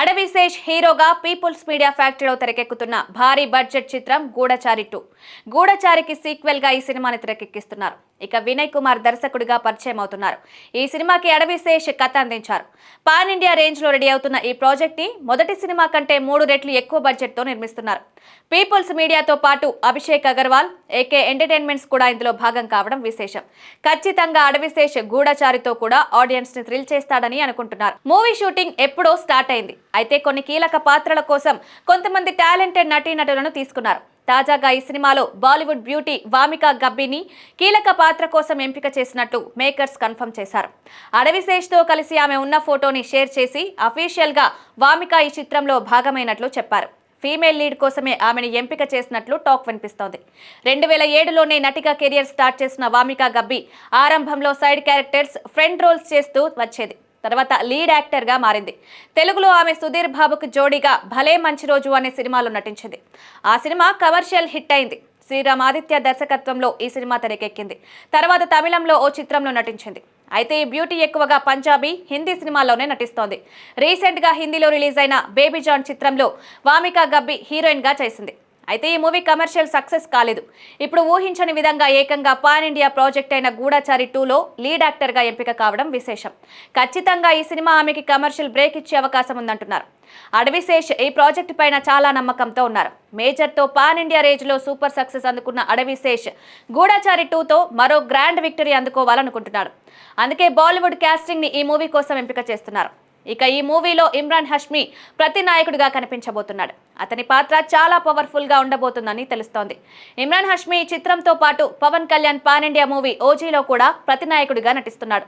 అడవిశేష్ హీరోగా peoples media ఫ్యాక్టరీలో తెరకెక్కుతున్న భారీ బడ్జెట్ చిత్రం గూఢచారి టూ. గూఢచారికి సీక్వెల్గా ఈ సినిమాని తెరకెక్కిస్తున్నారు. ఇక వినయ్ కుమార్ దర్శకుడిగా పరిచయం అవుతున్నారు. ఈ సినిమాకి అడవిశేష్ కథ అందించారు. పాన్ ఇండియా రేంజ్లో రెడీ అవుతున్న ఈ ప్రాజెక్ట్ని మొదటి సినిమా కంటే మూడు రెట్లు ఎక్కువ బడ్జెట్తో నిర్మిస్తున్నారు. పీపుల్స్ మీడియాతో పాటు అభిషేక్ అగర్వాల్ ఏకే ఎంటర్టైన్మెంట్స్ కూడా ఇందులో భాగం కావడం విశేషం. ఖచ్చితంగా అడవిశేష్ గూఢచారితో కూడా ఆడియన్స్ని థ్రిల్ చేస్తాడని అనుకుంటున్నారు. మూవీ షూటింగ్ ఎప్పుడో స్టార్ట్ అయింది. అయితే కొన్ని కీలక పాత్రల కోసం కొంతమంది టాలెంటెడ్ నటీనటులను తీసుకున్నారు. తాజాగా ఈ సినిమాలో బాలీవుడ్ బ్యూటీ వామిక గబ్బిని కీలక పాత్ర కోసం ఎంపిక చేసినట్టు మేకర్స్ కన్ఫర్మ్ చేశారు. అడవిశేష్తో కలిసి ఆమె ఉన్న ఫోటోని షేర్ చేసి అఫీషియల్గా వామిక ఈ చిత్రంలో భాగమైనట్లు చెప్పారు. ఫీమేల్ లీడ్ కోసమే ఆమెను ఎంపిక చేసినట్లు టాక్ వినిపిస్తోంది. రెండు వేల ఏడులోనే నటిగా కెరియర్ స్టార్ట్ చేసిన వామిక గబ్బి ఆరంభంలో సైడ్ క్యారెక్టర్స్ ఫ్రెండ్ రోల్స్ చేస్తూ వచ్చేది. తర్వాత లీడ్ యాక్టర్గా మారింది. తెలుగులో ఆమె సుధీర్ బాబుకు జోడీగా భలే మంచి రోజు అనే సినిమాలో నటించింది. ఆ సినిమా కమర్షియల్ హిట్ అయింది. శ్రీరామ్ ఆదిత్య దర్శకత్వంలో ఈ సినిమా తెరకెక్కింది. తర్వాత తమిళంలో ఓ చిత్రంలో నటించింది. అయితే ఈ బ్యూటీ ఎక్కువగా పంజాబీ హిందీ సినిమాల్లోనే నటిస్తోంది. రీసెంట్గా హిందీలో రిలీజ్ అయిన బేబీ జాన్ చిత్రంలో వామికా గబ్బి హీరోయిన్గా చేసింది. అయితే ఈ మూవీ కమర్షియల్ సక్సెస్ కాలేదు. ఇప్పుడు ఊహించని విధంగా ఏకంగా పాన్ ఇండియా ప్రాజెక్ట్ అయిన గూఢచారి టూలో లీడ్ యాక్టర్గా ఎంపిక కావడం విశేషం. ఖచ్చితంగా ఈ సినిమా ఆమెకి కమర్షియల్ బ్రేక్ ఇచ్చే అవకాశం ఉందంటున్నారు. అడవిశేష్ ఈ ప్రాజెక్ట్ పైన చాలా నమ్మకంతో ఉన్నారు. మేజర్తో పాన్ ఇండియా రేజ్లో సూపర్ సక్సెస్ అందుకున్న అడవిశేష్ గూఢచారి టూతో మరో గ్రాండ్ విక్టరీ అందుకోవాలనుకుంటున్నాడు. అందుకే బాలీవుడ్ క్యాస్టింగ్ని ఈ మూవీ కోసం ఎంపిక చేస్తున్నారు. ఇక ఈ మూవీలో ఇమ్రాన్ హష్మి ప్రతి నాయకుడిగా కనిపించబోతున్నాడు. అతని పాత్ర చాలా పవర్ఫుల్గా ఉండబోతుందని తెలుస్తోంది. ఇమ్రాన్ హష్మి చిత్రంతో పాటు Pawan Kalyan pan India movie ఓజీలో కూడా ప్రతినాయకుడిగా నటిస్తున్నాడు.